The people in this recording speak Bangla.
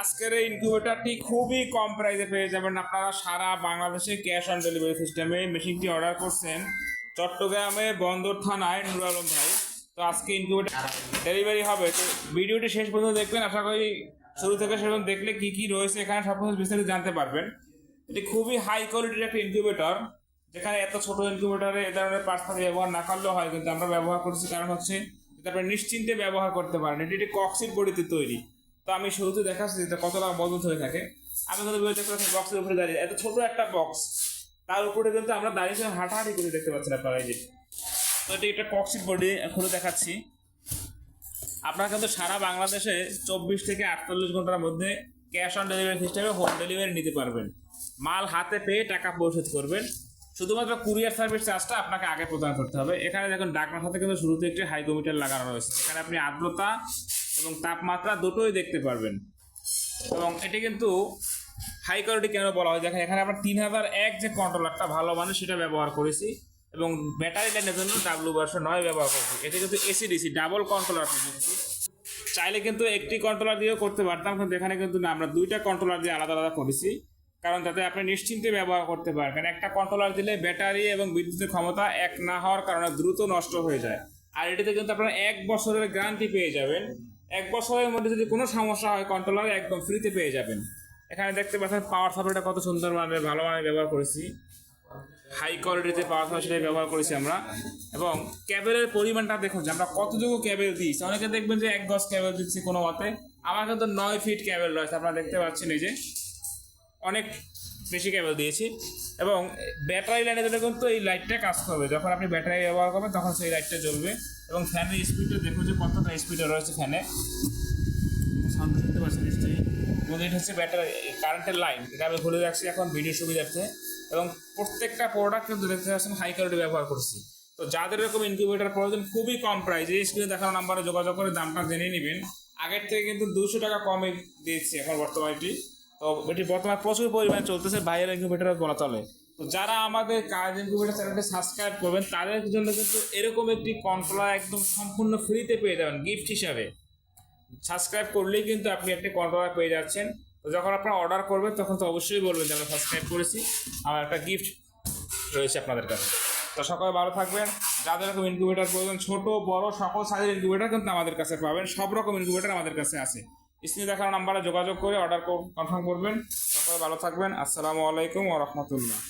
আজকের এই ইনকিউবেটরটি খুবই কম প্রাইসে পেয়ে যাবেন। আপনারা সারা বাংলাদেশে ক্যাশ অন ডেলিভারি সিস্টেমে মেশিনটি অর্ডার করছেন। চট্টগ্রামে বন্দর থানায় নুর আলম ভাই। তো আজকে ইনকিউবেটর ডেলিভারি হবে। তো ভিডিওটি শেষ পর্যন্ত দেখবেন। আশা করি শুরু থেকে পর্যন্ত দেখলে কি কি রয়েছে এখানে সব কিছু বিস্তারিত জানতে পারবেন। এটি খুবই হাই কোয়ালিটির একটা ইনকিউবেটর যেখানে এত ছোট ইনকিউবেটরে এ ধরনের পার্টস ব্যবহার না করলেও হয়, কিন্তু আমরা ব্যবহার করছি। কারণ হচ্ছে যাতে আপনি নিশ্চিন্তে ব্যবহার করতে পারেন। এটি একটি কক্সিট বডিতে তৈরি। তো আমি শুরুতে দেখাচ্ছি যে কতটা মজবুত হয়ে থাকে। আমি কিন্তু ভিডিও দেখতে বক্সের উপরে দাঁড়িয়ে এত ছোট একটা বক্স তার উপরে কিন্তু আমরা দাঁড়িয়ে হাঁটাহাঁটি করে দেখতে পাচ্ছি আপনারা এই যে। তো এটি একটা কক্সিট বডি খুলে দেখাচ্ছি। আপনারা কিন্তু সারা বাংলাদেশে চব্বিশ থেকে আটচল্লিশ ঘণ্টার মধ্যে ক্যাশ অন ডেলিভারি সিস্টেমে হোম ডেলিভারি নিতে পারবেন। মাল হাতে পেয়ে টাকা পরিশোধ করবেন। শুধুমাত্র কুরিয়ার সার্ভিস চার্জটা আপনাকে আগে প্রদান করতে হবে। এখানে দেখুন ডাকনার সাথে কিন্তু শুরুতে একটি হাইগোমিটার লাগানো রয়েছে। এখানে আপনি আর্দ্রতা এবং তাপমাত্রা দুটোই দেখতে পারবেন। এবং এটি কিন্তু হাই কোয়ালিটি কেন বলা হয়। দেখেন, এখানে আমরা তিন হাজার এক যে কন্ট্রোলারটা ভালো মানে সেটা ব্যবহার করেছি এবং ব্যাটারি লাইনের জন্য ডাব্লু বারশো নয় ব্যবহার করেছি। এটি কিন্তু এসি ডিসি ডাবল কন্ট্রোলার চাইলে কিন্তু একটি কন্ট্রোলার দিয়েও করতে পারতাম, কিন্তু এখানে কিন্তু না, আমরা দুইটা কন্ট্রোলার দিয়ে আলাদা আলাদা করেছি। কারণ তাতে আপনি নিশ্চিন্তে ব্যবহার করতে পারবেন। একটা কন্ট্রোলার দিলে ব্যাটারি এবং বিদ্যুতের ক্ষমতা এক না হওয়ার কারণে দ্রুত নষ্ট হয়ে যায়। আর এটিতে কিন্তু আপনারা এক বছরের গ্যারান্টি পেয়ে যাবেন। এক বছরের মধ্যে যদি কোনো সমস্যা হয় কন্ট্রোলার একদম ফ্রিতে পেয়ে যাবেন। এখানে দেখতে পাচ্ছেন পাওয়ার সাপ্লাইটা কত সুন্দর মানে ভালো মানে ব্যবহার করেছি হাই কোয়ালিটিতে পাওয়ার সাপ্লাই ব্যবহার করেছি আমরা। এবং ক্যাবেলের পরিমাণটা দেখুন যে আমরা কতটুকু ক্যাবেল দিয়েছি। অনেকে দেখবেন যে এক গজ ক্যাবেল দিচ্ছি কোনো মতে। আমার কিন্তু নয় ফিট ক্যাবেল রয়েছে, আপনারা দেখতে পাচ্ছেন এই যে। অনেক বেশি ক্যাবেল দিয়েছি। এবং ব্যাটারি লাইনের জন্য কিন্তু এই লাইটটা কাজ করবে। যখন আপনি ব্যাটারি ব্যবহার করবেন, তখন সেই লাইটটা জ্বলবে। এবং ফ্যানের স্পিডটা দেখুন যে কতটা স্পিডে রয়েছে ফ্যানে সাউন্ড শুনতে পাচ্ছেন নিশ্চয়ই। এবং এটা হচ্ছে ব্যাটারি কারেন্টের লাইন এটা আমি খুলে রাখছি এখন ভিডিও সুবিধার্থে। এবং প্রত্যেকটা প্রোডাক্ট কিন্তু দেখতে পাচ্ছেন হাই কোয়ালিটি ব্যবহার করছি। তো যাদের এরকম ইনকিউবেটার প্রয়োজন, খুবই কম প্রাইসে স্ক্রিনে দেখানো নাম্বারে যোগাযোগ করে দামটা জেনে নেবেন। আগের থেকে কিন্তু দুশো টাকা কমে দিয়েছি এখন বর্তমানে এটি। তো এটি বর্তমানে প্রচুর পরিমাণে চলতেছে, বাইরের ইনকিউবেটার বলা চলে তো যারা আমাদের কাজ ইনকিউবেটার চ্যানেলটি সাবস্ক্রাইব করবেন, তাদের জন্য কিন্তু এরকম একটি কন্ট্রোলার একদম সম্পূর্ণ ফ্রিতে পেয়ে যাবেন গিফট হিসাবে। সাবস্ক্রাইব করলেই কিন্তু আপনি একটি কন্ট্রোলার পেয়ে যাচ্ছেন। তো যখন আপনারা অর্ডার করবেন, তখন তো অবশ্যই বলবেন যে আমরা সাবস্ক্রাইব করেছি, আমার একটা গিফট রয়েছে আপনাদের কাছে। তো সকলে ভালো থাকবেন। যাদের রকম ইনকিউবেটার প্রয়োজন, ছোট, বড়, সকল সাইজের ইনকিউবেটার কিন্তু আমাদের কাছে পাবেন। সব রকম ইনকিউবেটার আমাদের কাছে আছে। স্ক্রিনে দেখানো নাম্বারে যোগাযোগ করে অর্ডার কনফার্ম করবেন। সকলে ভালো থাকবেন। আসসালামু আলাইকুম ও রহমতুল্লাহ।